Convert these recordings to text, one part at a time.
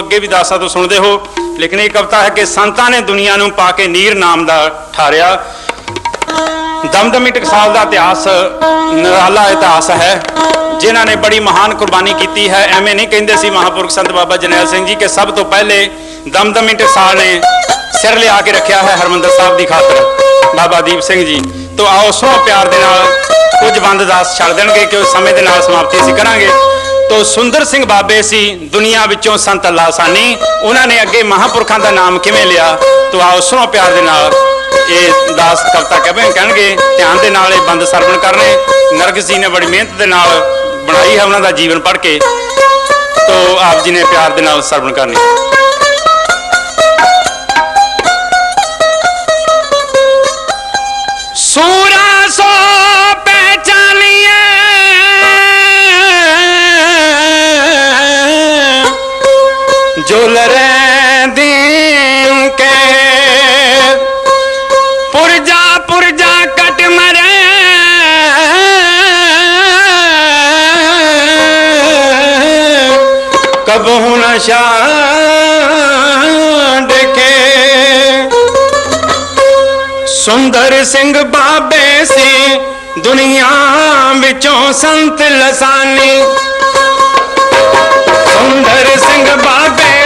ਅੱਗੇ ਵੀ ਦਾਸਾਂ ਤੋਂ ਸੁਣਦੇ ਹੋ। ਲੇਕਿਨ ਇਹ ਕਵਿਤਾ ਹੈ ਕਿ ਸੰਤਾਂ ਨੇ ਦੁਨੀਆ ਨੂੰ ਪਾ ਕੇ ਨੀਰ ਨਾਮ ਦਾ ਠਾਰਿਆ। ਦਮਦਮੀ ਟਕਸਾਲ ਦਾ ਇਤਿਹਾਸ, ਨਿਰਾਲਾ ਇਤਿਹਾਸ ਹੈ। ਜਿਨ੍ਹਾਂ ਨੇ ਬੜੀ ਮਹਾਨ ਕੁਰਬਾਨੀ ਕੀਤੀ ਹੈ। ਐਵੇਂ ਨਹੀਂ ਕਹਿੰਦੇ ਸੀ ਮਹਾਪੁਰਖ ਸੰਤ ਬਾਬਾ ਜਨੈਲ ਸਿੰਘ ਜੀ ਕਿ ਸਭ ਤੋਂ ਪਹਿਲੇ ਦਮਦਮੀ ਟਕਸਾਲ ਨੇ ਸਿਰ ਲਿਆ ਕੇ ਰੱਖਿਆ ਹੈ ਹਰਮੰਦਰ ਸਾਹਿਬ ਦੀ ਖਾਤਰ। ਬਾਬਾ ਦੀਪ ਸਿੰਘ ਜੀ, ਤੋਂ ਆਓ ਸੋ ਪਿਆਰ ਦੇ ਨਾਲ। ਕੁਝ ਬੰਦ ਦਾਸ ਛੱਡ ਦੇਣਗੇ ਕਿ ਉਸ ਸਮੇਂ ਦੇ ਨਾਲ ਸਮਾਪਤੀ ਅਸੀਂ ਕਰਾਂਗੇ। ਤੋ ਸੁੰਦਰ ਸਿੰਘ ਬਾਬੇ ਸੀ, ਦੁਨੀਆ ਵਿੱਚੋਂ ਸੰਤ ਅੱਲਾ ਸਾਨੀ ਉਹਨਾਂ ਨੇ ਅੱਗੇ ਮਹਾਪੁਰਖਾਂ ਦਾ ਨਾਮ ਕਿਵੇਂ ਲਿਆ? ਤੋ ਆਓ ਸੋ ਪਿਆਰ ਦੇ ਨਾਲ। ਇਹ ਦਾਸ ਕਵਿਤਾ ਕਹਵੇਂ ਕਹਿਣਗੇ? ਧਿਆਨ ਦੇ ਨਾਲ ਇਹ ਬੰਦ ਸਰਵਣ ਕਰਨੇ। ਨਰਗਸ ਜੀ ਨੇ ਬੜੀ ਮਿਹਨਤ ਦੇ ਨਾਲ ਬਣਾਈ ਹੈ ਉਹਨਾਂ ਦਾ ਜੀਵਨ ਪੜ੍ਹ ਕੇ। ਤੋ ਆਪ ਜੀ ਨੇ ਪਿਆਰ ਦੇ ਨਾਲ ਸਰਵਣ ਕਰਨੀ। ਪਹਿਚਾਨੀਏ ਜੁਲਰੇ ਦੀਨ ਕੇ ਪੁਰਜਾ ਪੁਰਜਾ ਕਟ ਮਰੇ ਕਬਹੁ ਨ ਛਾੜ ਕੇ ਸੁੰਦਰ ਸਿੰਘ ਬਾਬੇ ਸੀ ਦੁਨੀਆ ਵਿੱਚੋਂ ਸੰਤ ਲਸਾਨੀ ਸੁੰਦਰ ਸਿੰਘ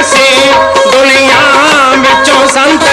ਬਾਬੇ ਦੁਨੀਆ ਵਿੱਚੋਂ ਸੰਤ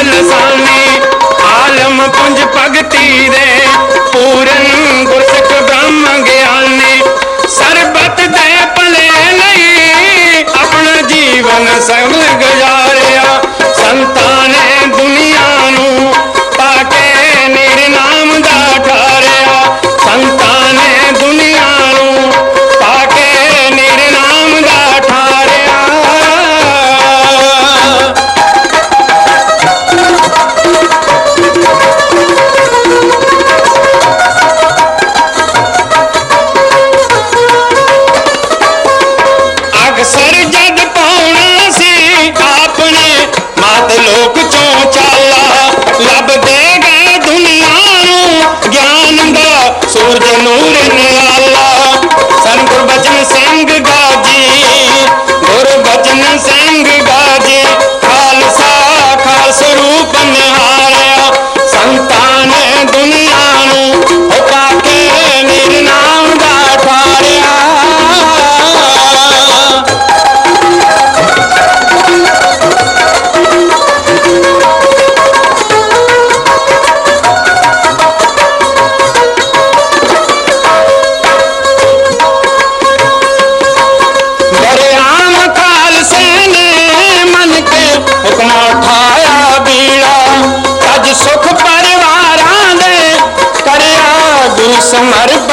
somebody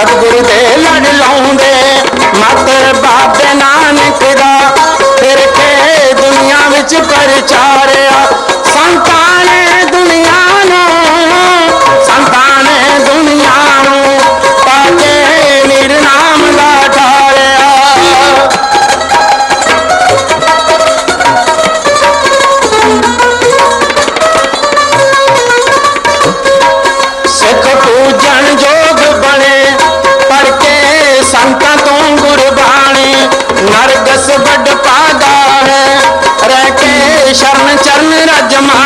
ਸਤਿਗੁਰੂ ਦੇ ਲੜ ਲਾਉਂਦੇ ਮਤ ਬਾਬੇ ਨਾਨਕ ਸ਼ਰਨ ਚਰਨ ਰਜਮਾਣੀ ਪ੍ਰਚਾਰਕ